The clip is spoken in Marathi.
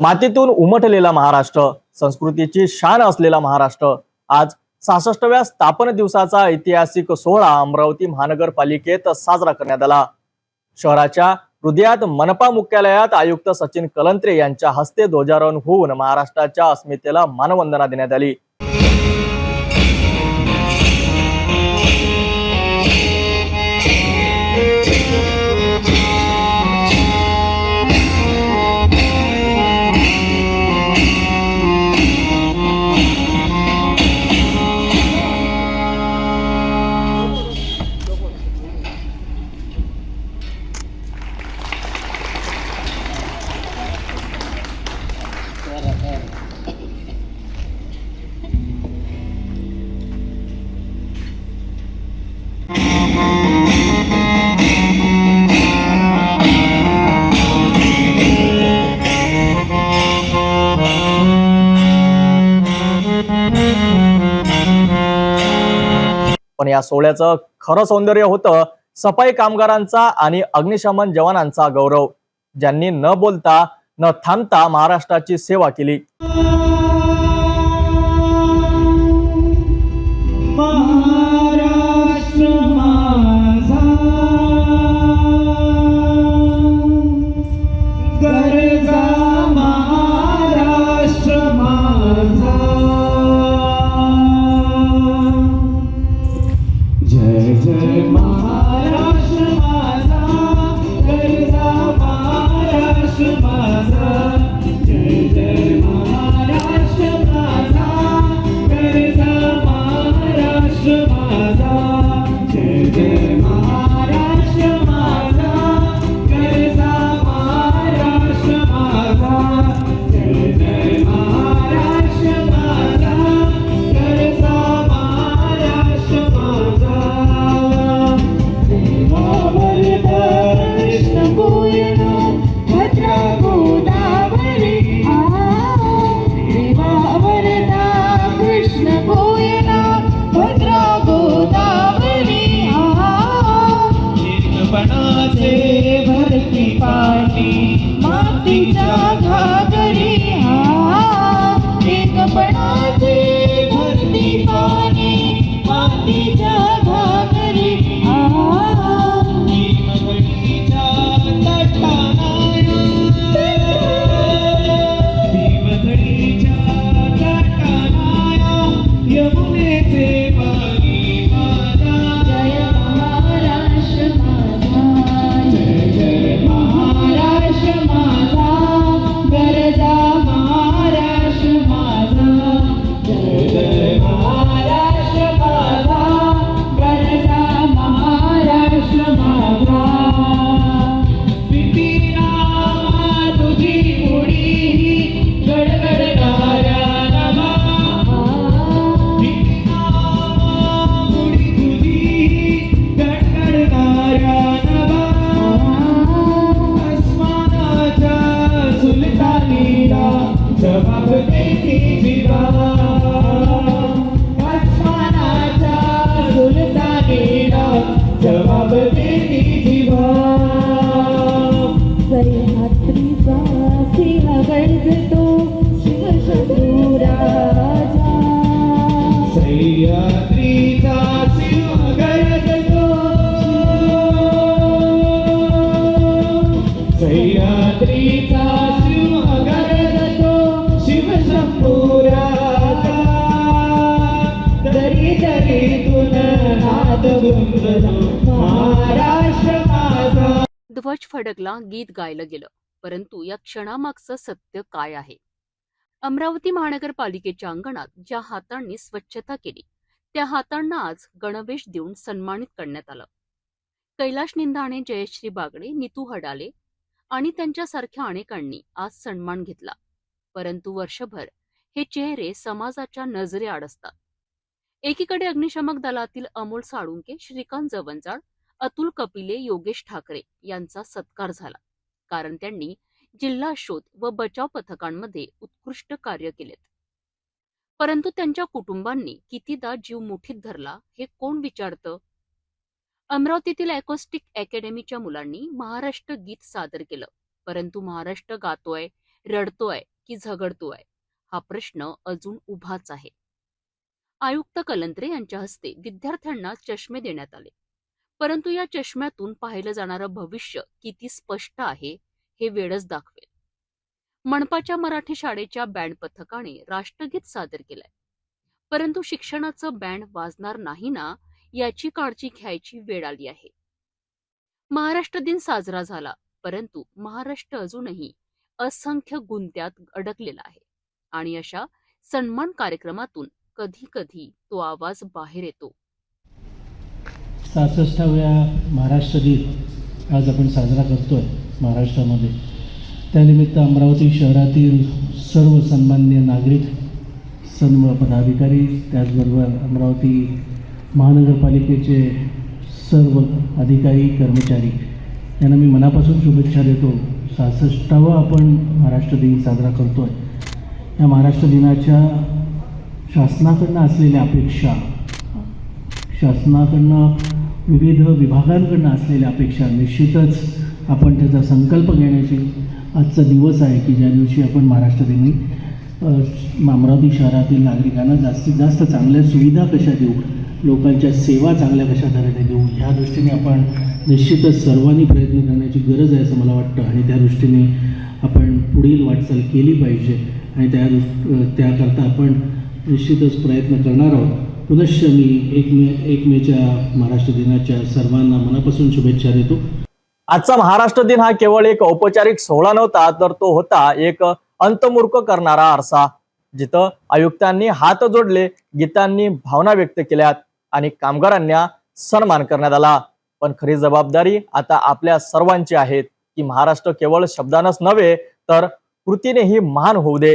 मातीतून उमटलेला महाराष्ट्र संस्कृतीची शान असलेला महाराष्ट्र. आज सहासष्टव्या स्थापन दिवसाचा ऐतिहासिक सोहळा अमरावती महानगरपालिकेत साजरा करण्यात आला. शहराच्या हृदयात मनपा मुख्यालयात आयुक्त सचिन कलंत्रे यांच्या हस्ते ध्वजारोहण होऊन महाराष्ट्राच्या अस्मितेला मानवंदना देण्यात आली. पण या सोहळ्याचं खरं सौंदर्य होतं सफाई कामगारांचा आणि अग्निशमन जवानांचा गौरव. ज्यांनी न बोलता न थांबता महाराष्ट्राची सेवा केली. भरती पाणी. मातीच्या घागरी ध्वज फडकला गीत गायलं गेलं. परंतु या क्षणामागचं सत्य काय आहे? अमरावती महानगरपालिकेच्या अंगणात ज्या हातांनी स्वच्छता केली त्या हातांना आज गणवेश देऊन सन्मानित करण्यात आलं. कैलाश निंदाणे जयश्री बागडे नितू हडाले आणि त्यांच्यासारख्या अनेकांनी आज सन्मान घेतला. परंतु वर्षभर हे चेहरे समाजाच्या नजरेआड असतात एकीकडे अग्निशमक दलातील अमोल साळुंके श्रीकांत जवंजाळ अतुल कपिले योगेश ठाकरे यांचा सत्कार झाला. कारण त्यांनी जिल्हा शोध व बचाव पथकांमध्ये उत्कृष्ट कार्य केलेत. परंतु त्यांच्या कुटुंबांनी कितीदा जीव मुठीत धरला हे कोण विचारतं? अमरावतीतील ॲकोस्टिक अकॅडमीच्या मुलांनी महाराष्ट्र गीत सादर केलं. परंतु महाराष्ट्र गातोय रडतोय की झगडतोय? हा प्रश्न अजून उभाच आहे. आयुक्त कलंत्रे यांच्या हस्ते विद्यार्थ्यांना चष्मे देण्यात आले. परंतु या चष्म्यातून पाहिलं जाणारं भविष्य किती स्पष्ट आहे हे वेळच दाखवेल. मनपाच्या मराठी शाळेच्या बँड पथकाने राष्ट्रगीत सादर केलंय. परंतु शिक्षणाचं बँड वाजणार नाही ना याची काळजी घ्यायची वेळ आली आहे. महाराष्ट्र दिन साजरा झाला परंतु महाराष्ट्र अजूनही असंख्य गुंत्यात अडकलेला आहे. आणि अशा सन्मान कार्यक्रमातून कधी कधी तो आवाज बाहेर येतो. सहासष्टाव्या महाराष्ट्र दिन आज आपण साजरा करतो आहे महाराष्ट्रामध्ये. त्यानिमित्त अमरावती शहरातील सर्व सन्मान्य नागरिक सर्व पदाधिकारी त्याचबरोबर अमरावती महानगरपालिकेचे सर्व अधिकारी कर्मचारी यांना मी मनापासून शुभेच्छा देतो. सहासष्टावा आपण महाराष्ट्र दिन साजरा करतो आहे या महाराष्ट्र दिनाच्या शासनाकडनं असलेल्या अपेक्षा शासनाकडनं विविध विभागांकडनं असलेल्या अपेक्षा निश्चितच आपण त्याचा संकल्प घेण्याची आजचा दिवस आहे की ज्या दिवशी आपण महाराष्ट्र दिनी अमरावती शहरातील नागरिकांना जास्तीत जास्त चांगल्या सुविधा कशा देऊ लोकांच्या सेवा चांगल्या कशा तऱ्हेने देऊ ह्या दृष्टीने आपण निश्चितच सर्वांनी प्रयत्न करण्याची गरज आहे असं मला वाटतं. आणि त्या दृष्टीने आपण पुढील वाटचाल केली पाहिजे. आणि त्या त्याकरता आपण निश्चितच प्रयत्न करणार आहोत. पुनश्च मी एक मे एक मेच्या महाराष्ट्र दिनाच्या सर्वांना मनापासून शुभेच्छा देतो. आजचा महाराष्ट्र दिन हा केवळ एक औपचारिक सोहळा नव्हता तर तो होता एक अंतमूर्ख करणारा आरसा जिथं आयुक्तांनी हात जोडले गीतांनी भावना व्यक्त केल्यात आणि कामगारांना सन्मान करण्यात आला. पण खरी जबाबदारी आता आपल्या सर्वांची आहे की महाराष्ट्र केवळ शब्दानच नव्हे तर कृतीनेही महान होऊ दे.